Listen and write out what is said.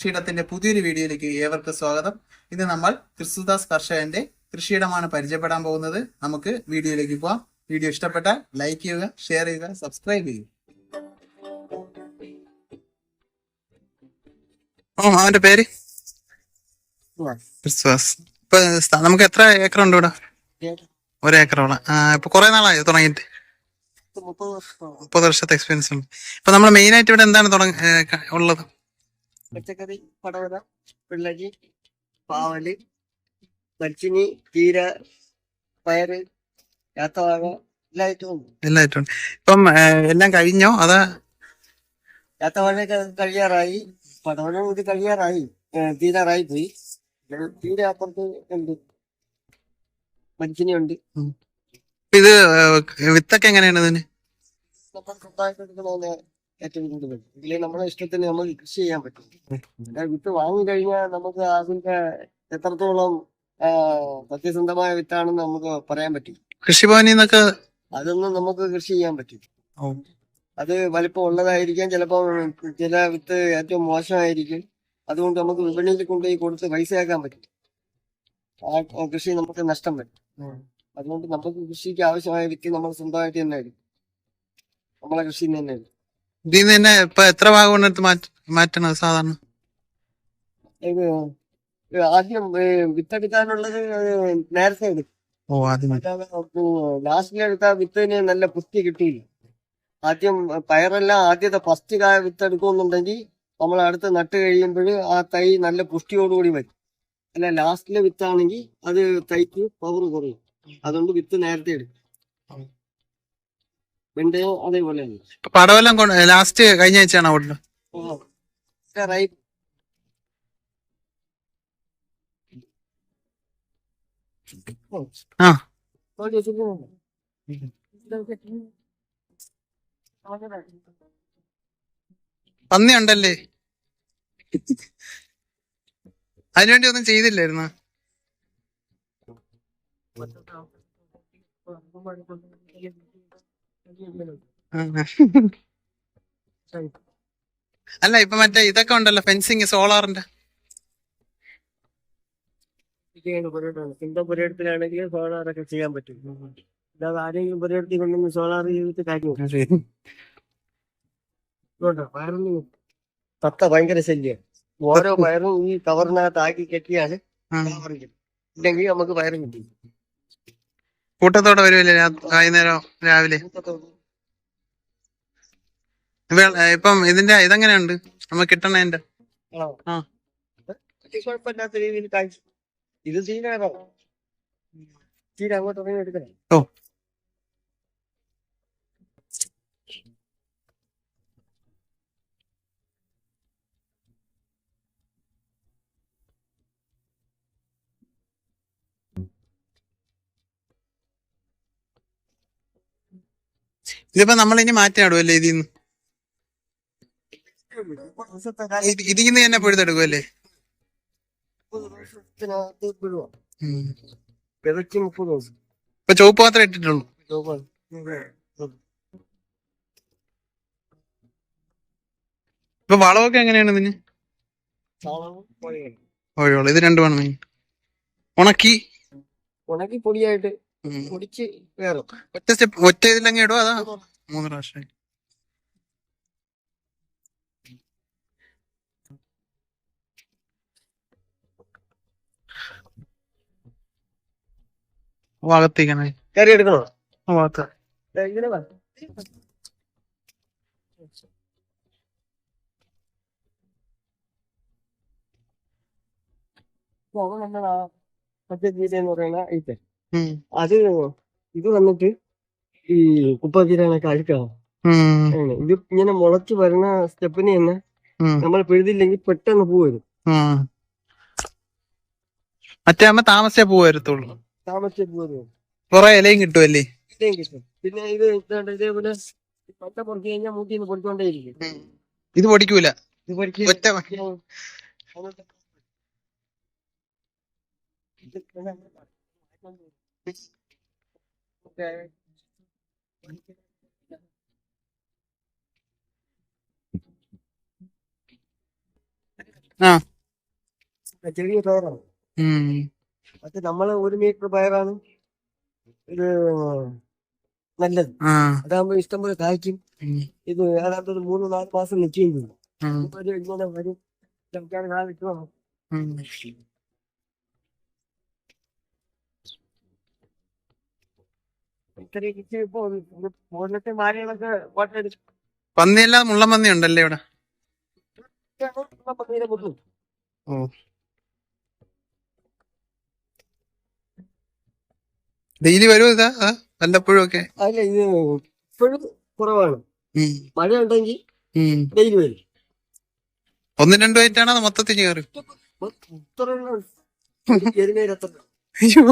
കൃഷിയിടത്തിന്റെ പുതിയൊരു വീഡിയോയിലേക്ക് ഏവർക്കും സ്വാഗതം. ഇന്ന് നമ്മൾ ക്രിസ്തുദാസ് കർഷകന്റെ കൃഷിയിടമാണ് പരിചയപ്പെടാൻ പോകുന്നത്. നമുക്ക് വീഡിയോയിലേക്ക് പോവാം. വീഡിയോ ഇഷ്ടപ്പെട്ടാൽ ലൈക്ക് ചെയ്യുക ഷെയർ ചെയ്യുക സബ്സ്ക്രൈബ് ചെയ്യുക. അവന്റെ പേര്? ക്രിസ്തുദാസ്. ഇപ്പൊ നമുക്ക് എത്ര ഏക്കർ ഉണ്ട് ഇവിടെ? ഒരു ഏക്കറോളം. ഇപ്പൊ കുറെ നാളായോ തുടങ്ങിയിട്ട്? മുപ്പത് വർഷത്തെ എക്സ്പീരിയൻസ് ഉണ്ട്. ഇപ്പൊ നമ്മൾ മെയിൻ ആയിട്ട് ഇവിടെ എന്താണ് തുടങ്ങ ഉള്ളത്? പച്ചക്കറി പടവല വെള്ളരി പാവൽ മച്ചിനി തീര പയറ് ഏത്തവാഴ എല്ലായിട്ടും എല്ലായിട്ടും ഇപ്പം എല്ലാം കഴിഞ്ഞോ? അതാ? ഏത്തവാഴയൊക്കെ കഴിയാറായി. പടവല ഇത് കഴിയാറായി. തീരാറായി പോയി. തീരെ അപ്പുറത്ത് ഉണ്ട്. മച്ചിനി ഉണ്ട് ഇത് വിത്തൊക്കെ എങ്ങനെയാണ് ഇതിന്? നമ്മൾ സ്വന്തമായിട്ട് എടുക്കണമെന്ന് ഏറ്റവും കൂടുതൽ ഇതിലെ നമ്മുടെ ഇഷ്ടത്തിന് നമുക്ക് കൃഷി ചെയ്യാൻ പറ്റും. പിന്നെ വിത്ത് വാങ്ങി കഴിഞ്ഞാൽ നമുക്ക് അതിന്റെ എത്രത്തോളം സത്യസന്ധമായ വിത്താണെന്ന് നമുക്ക് പറയാൻ പറ്റും. കൃഷിഭവനിൽ നിന്നൊക്കെ അതൊന്നും നമുക്ക് കൃഷി ചെയ്യാൻ പറ്റും. അത് വലിപ്പം ഉള്ളതായിരിക്കാം ചിലപ്പോൾ ചില വിത്ത് ഏറ്റവും മോശമായിരിക്കും. അതുകൊണ്ട് നമുക്ക് വിപണിയിൽ കൊണ്ടുപോയി കൊടുത്ത് പൈസയാക്കാൻ പറ്റും. ആ കൃഷി നമുക്ക് നഷ്ടം വരും. അതുകൊണ്ട് നമുക്ക് കൃഷിക്ക് ആവശ്യമായ വിത്ത് നമ്മൾ സ്വന്തമായിട്ട് തന്നെ എടുക്കും. നമ്മളെ കൃഷിയിൽ നിന്ന് തന്നെ എടുക്കും. ഇതിൽ നിന്ന് തന്നെ ഇപ്പൊ എത്ര ഭാഗം കൊണ്ടെടുത്ത് മാറ്റ മാറ്റണത് സാധാരണ? ഇത് ആദ്യം വിത്തെടുക്കാനുള്ളത് നേരത്തെ എടുക്കും. ഓ ആദ്യം ലാസ്റ്റിൽ എടുത്ത വിത്തിന് നല്ല പുഷ്ടി കിട്ടിയില്ല. ആദ്യം പയറെല്ലാം ആദ്യത്തെ ഫസ്റ്റ് കായ വിത്ത് എടുക്കുന്നുണ്ടെങ്കിൽ നമ്മൾ അടുത്ത് നട്ട് കഴിയുമ്പോൾ ആ തൈ നല്ല പുഷ്ടിയോടുകൂടി വരും. അല്ല ലാസ്റ്റിലെ വിത്താണെങ്കിൽ അത് തൈക്ക് പവർ കുറയും. അതുകൊണ്ട് വിത്ത് നേരത്തെ എടുക്കും. വെണ്ടയും അതേപോലെ പടവെല്ലാം ലാസ്റ്റ് കഴിഞ്ഞ ആഴ്ചയാണോ അവിടെ. പന്നി ഉണ്ടല്ലേ അതിനുവേണ്ടി ഒന്നും ചെയ്തില്ലായിരുന്നു. അല്ല ഇപ്പൊ മറ്റേ ഇതൊക്കെ ഉണ്ടല്ലോ ഫെൻസിങ് സോളാറിന്റെ. സ്വന്തം പുരയിടത്തിലാണെങ്കിൽ സോളാറൊക്കെ ചെയ്യാൻ പറ്റും. അല്ലാതെ ആരെങ്കിലും പുരയിടത്തിൽ കൊണ്ടൊന്നും സോളാർ ചെയ്തിട്ട് ഇതുകൊണ്ടോ, പയറിന് തത്ത ഭയങ്കര ശല്യം. ഓരോ വയറും ഈ കവറിനകത്ത് ആക്കി കെട്ടിയാണ് ഇല്ലെങ്കിൽ നമുക്ക് വയറും കിട്ടും കൂട്ടത്തോടെ വരുമല്ലേ വൈകുന്നേരം രാവിലെ ഇപ്പം ഇതിന്റെ ഇതെങ്ങനെയുണ്ട് നമ്മ കിട്ടണേന്റെ? ആ. കുഴപ്പമില്ലാത്ത രീതിയിൽ ഇത് അങ്ങോട്ട് എടുക്കണേ ഓ. ഇതിപ്പോ നമ്മൾ ഇനി മാറ്റി അല്ലേ ഇതിന്ന്? ഇതിന്ന് തന്നെ പൊഴുതെടുക്കുമല്ലേ ഇപ്പൊ ചുവപ്പ് മാത്രമേ ഇട്ടിട്ടുള്ളൂ. ഇപ്പൊ വളമൊക്കെ എങ്ങനെയാണ് ഇതിന്. ഇത് രണ്ടുമാണ് മെയിൻ. ഉണക്കി. ഉണക്കി പൊടിയായിട്ട് ഉം. പൊടിച്ച് വേറെ ഒറ്റ സ്റ്റെപ്പ് ഒറ്റ ഇതിലങ്ങ് ഇടുവോ? അതാ മൂന്ന് പ്രാവശ്യം? ഭാഗത്തേക്കാണ് കറി എടുക്കണോ? ഭാഗത്ത്. മറ്റേ പറയുന്ന ഇത് ഉം. അത് ഇത് വന്നിട്ട് ഈ കുപ്പച്ചീരനൊക്കെ അഴുക്കാണ്. ഇത് ഇങ്ങനെ മുളച്ച് വരുന്ന സ്റ്റെപ്പിന് തന്നെ. നമ്മൾ പിഴുതില്ലെങ്കിൽ പെട്ടെന്ന് പോവരും. മറ്റേ അമ്മ താമസിച്ചേ പൂ താമസിച്ചേ പോവരുത് കൊറേ ഇലയും കിട്ടുമല്ലേ ഇലയും കിട്ടും. പിന്നെ ഇത് ഇതേപോലെ പട്ട പൊറക്കി കഴിഞ്ഞാൽ മൂട്ടി പൊടിച്ചോണ്ടേയിരിക്കും. ഇത് പൊടിക്കൂല. ഇത് പൊടിക്കൂല ഒറ്റ ആ. ചെറിയ ഉം. അത് നമ്മൾ ഒരു മീറ്റർ പയറാണ്. ഇത് നല്ലത്. അതാകുമ്പോ ഇഷ്ടംപോലെ കായ്ക്കും. ഇത് ഏതാണ്ട് ഒരു മൂന്ന് നാല് മാസം നിൽക്കുകയും ചെയ്യും ഇങ്ങനെ വരും. ഇതൊക്കെയാണ് കാണിക്കുക ഉം. ഇത്രയും കിട്ടി ഇപ്പൊ മുകളിലത്തെ മാലകളൊക്കെ കോട്ടയം പന്നിയല്ലാതെ മുള്ളം പന്നി ഉണ്ടല്ലേ ഇവിടെ? ഓ. ഡെയിലി വരുമോ ഇതാ വല്ലപ്പോഴും ഒക്കെ. അല്ല ഇത് ഇപ്പോഴും കുറവാണ്. മഴ ഉണ്ടെങ്കിൽ ഡെയിലി വരും. ഒന്നും രണ്ടു ആയിട്ടാണ് മൊത്തത്തിൽ കയറി? അയ്യോ.